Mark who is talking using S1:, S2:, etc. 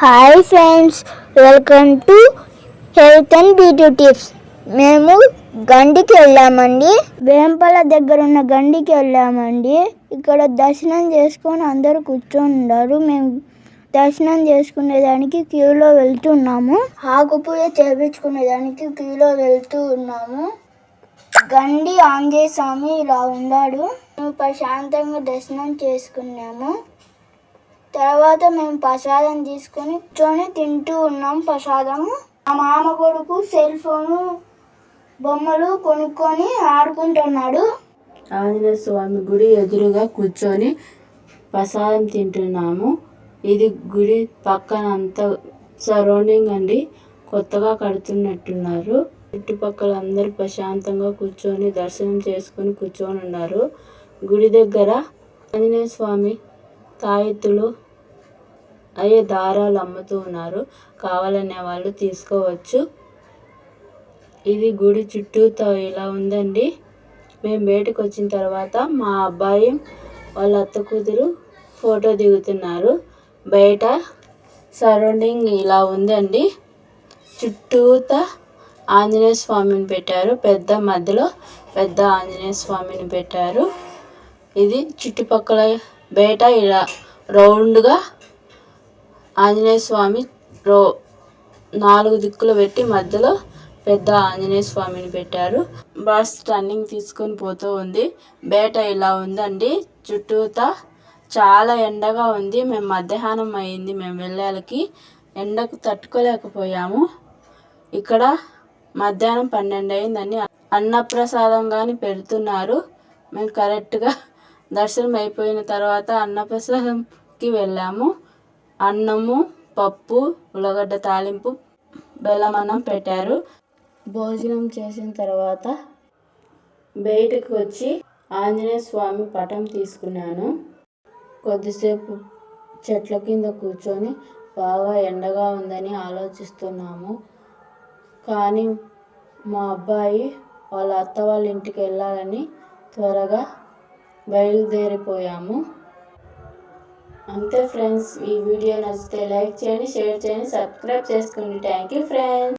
S1: Hi friends welcome to health and beauty tips మేము గండికి వెళ్ళామండి. వేంపల దగ్గర ఉన్న గండికి వెళ్ళామండి. ఇక్కడ దర్శనం చేసుకొని అందరూ కూర్చొని ఉన్నారు మేము దర్శనం చేసుకునేదానికి క్యూలో వెళ్తున్నాము. ఆకు పూజ చేపించుకునేదానికి క్యూలో వెళ్తూ ఉన్నాము. గండి ఆంజనేయ స్వామి ఇలా ఉన్నాడు. మేము ప్రశాంతంగా దర్శనం చేసుకున్నాము. తర్వాత మేము ప్రసాదం తీసుకొని కూర్చొని తింటూ ఉన్నాం ప్రసాదము. మా మామ కొడుకు సెల్ ఫోను బొమ్మలు కొనుక్కొని ఆడుకుంటున్నాడు.
S2: ఆంజనేయ స్వామి గుడి ఎదురుగా కూర్చొని ప్రసాదం తింటున్నాము. ఇది గుడి పక్కన అంత సరౌండింగ్ అండి. కొత్తగా కడుతున్నట్టున్నారు. చుట్టుపక్కల అందరూ ప్రశాంతంగా కూర్చొని దర్శనం చేసుకొని కూర్చొని ఉన్నారు. గుడి దగ్గర ఆంజనేయ స్వామి తాయెత్తులు అయ్యే దారాలు అమ్ముతూ ఉన్నారు. కావాలనే వాళ్ళు తీసుకోవచ్చు. ఇది గుడి చుట్టూతో ఇలా ఉందండి. మేము బయటకు వచ్చిన తర్వాత మా అబ్బాయి వాళ్ళ అత్త కూతురు ఫోటో దిగుతున్నారు. బయట సరౌండింగ్ ఇలా ఉందండి. చుట్టూతా ఆంజనేయ స్వామిని పెట్టారు. పెద్ద మధ్యలో పెద్ద ఆంజనేయ స్వామిని పెట్టారు. ఇది చుట్టుపక్కల బయట ఇలా రౌండ్గా ఆంజనేయ స్వామి రో నాలుగు దిక్కులు పెట్టి మధ్యలో పెద్ద ఆంజనేయ స్వామిని పెట్టారు. బస్ టర్నింగ్ తీసుకొని పోతూ ఉంది. బేట ఇలా ఉందండి. చుట్టూతా చాలా ఎండగా ఉంది. మేము మధ్యాహ్నం అయింది. మేము వెళ్ళాలకి ఎండకు తట్టుకోలేకపోయాము. ఇక్కడ మధ్యాహ్నం పన్నెండు అయిందని అన్నప్రసాదం కానీ పెడుతున్నారు. మేము కరెక్ట్గా దర్శనం అయిపోయిన తర్వాత అన్నప్రసాదంకి వెళ్ళాము. అన్నము పప్పు ఉల్లగడ్డ తాలింపు బెల్లమన్నం పెట్టారు. భోజనం చేసిన తర్వాత బయటకు వచ్చి ఆంజనేయ స్వామి పటం తీసుకున్నాను. కొద్దిసేపు చెట్ల కింద కూర్చొని బాగా ఎండగా ఉందని ఆలోచిస్తున్నాము. కానీ మా అబ్బాయి వాళ్ళ అత్త వాళ్ళ ఇంటికి వెళ్ళాలని త్వరగా బయలుదేరిపోయాము. అంతే ఫ్రెండ్స్ ఈ వీడియో నచ్చితే లైక్ చేయండి షేర్ చేయండి సబ్స్క్రైబ్ చేసుకోండి. Thank you friends.